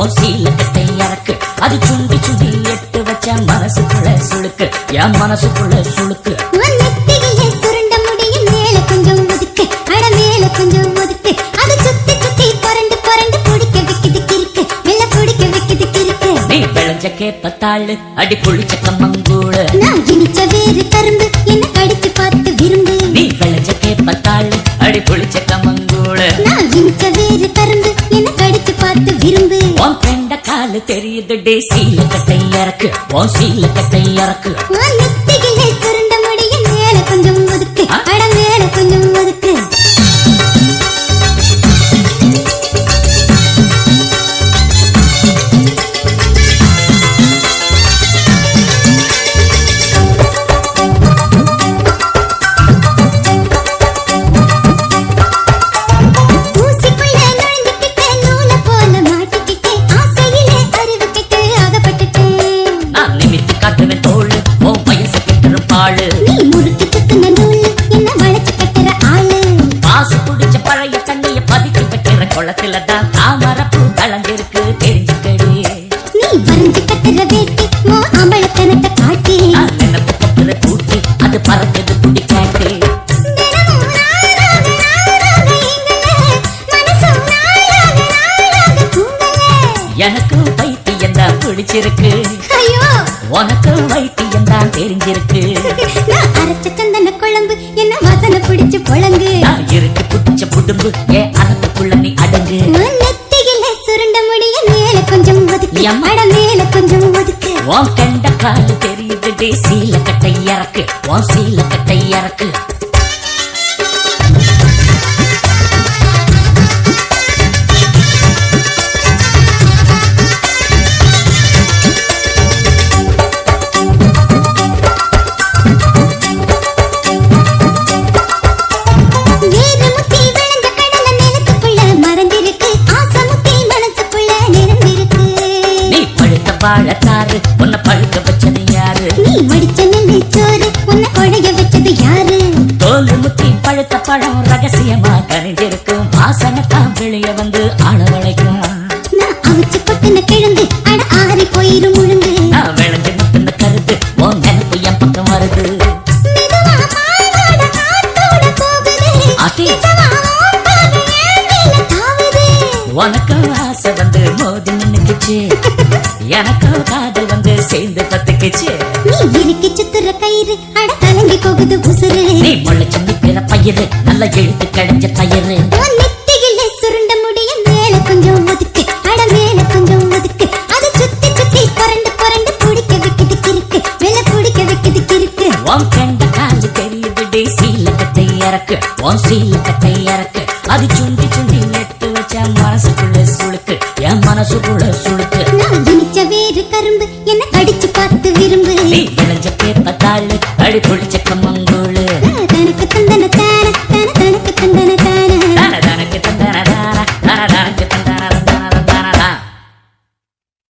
உன் சீல கட்டை இறக்கு அது சுண்டி சுண்டி எட்டு வச்ச மனசுக்குள்ள சுளுக்கு. என் மனசுக்குள்ள விளைஞ்ச கேப்பத்தாளு அடி புளிச்ச கம்மங்கூழு. நான் இனிச்ச வேறு கரும்பு. கண்ட தெரியுது டே சீல கட்டை இறக்கு உன் சீல கட்டை இறக்கு எனக்கு வைத்தியம் தான் பிடிச்சிருக்கு. ஐயோ. உனக்கு வைத்தியம் தான் தெரிஞ்சிருக்கு. நான் அரைச்ச சந்தன குழம்பு என்ன வாசனை பிடிச்சு புழங்கு? நான் இருக்கு புடிச்ச புடும்பு ஏன் அனத்துக்குள்ள நீ அடங்கு. நெத்தியில சுருண்ட முடிய மேல கொஞ்சம் ஒதுக்கு மேல கொஞ்சம் ஒதுக்கு. உன் கண்ட காலு தெரியுது டே சீல கட்டை இறக்கு. உன் சீல கட்டை இறக்கு. வேறு உன்னை கொழைய வச்சது யாரு? தோல் முத்தி பழுத்த பழம் ரகசியமா கனிஞ்சிருக்கும் வாசனை தான் வெளிய வந்து ஆளவழைக்கும் நான் அவிச்சு கொட்டின கிழங்கு அட ஆறி போயிரும் முழுங்கு நான் விளைஞ்சு முத்துன கருத்து உன் நினைப்பு என் பக்கம் வருது. மெதுவா பாவாட காத்தோட போகுது. அடி. நிஜமா உன் பார்வை என் மேல தாவுது. உனக்கு ஆசை வந்து மோதி நின்னுக்குச்சு. எனக்கு காதல் வந்து சேர்ந்து பத்துக்குச்சு நீ அட போகுது உசுறு. நீ முளைச்சு நிக்கிற பயிறு நல்ல எழுத்து கிடைச்ச தயிறு. நெத்தியிலே சுருண்ட முடியும் மேல கொஞ்சம் ஒதுக்கு அட மேல கொஞ்சம் ஒதுக்கு அது சுத்தி சுத்தி புரண்டு புரண்டு பிடிக்க வைக்குது கிறுக்கு. மேல பிடிக்க வைக்குது கிறுக்கு. உன் கண்ட காலு தெரியுது டே சீல கட்டை இறக்கு. உன் சீல கட்டை இறக்கு. அது சுண்டி சுண்டி நெட்டு வச்ச மனசுக்குள்ள சுளுக்கு. என் மனசுக்குள்ள சுளுக்கு. நான் இனிச்ச வேறு கரும்பு என்ன கடிச்சு பார்த்து விரும்பு. நீ விளைஞ்ச நாள் அடி புளிச்ச கம்மங்கு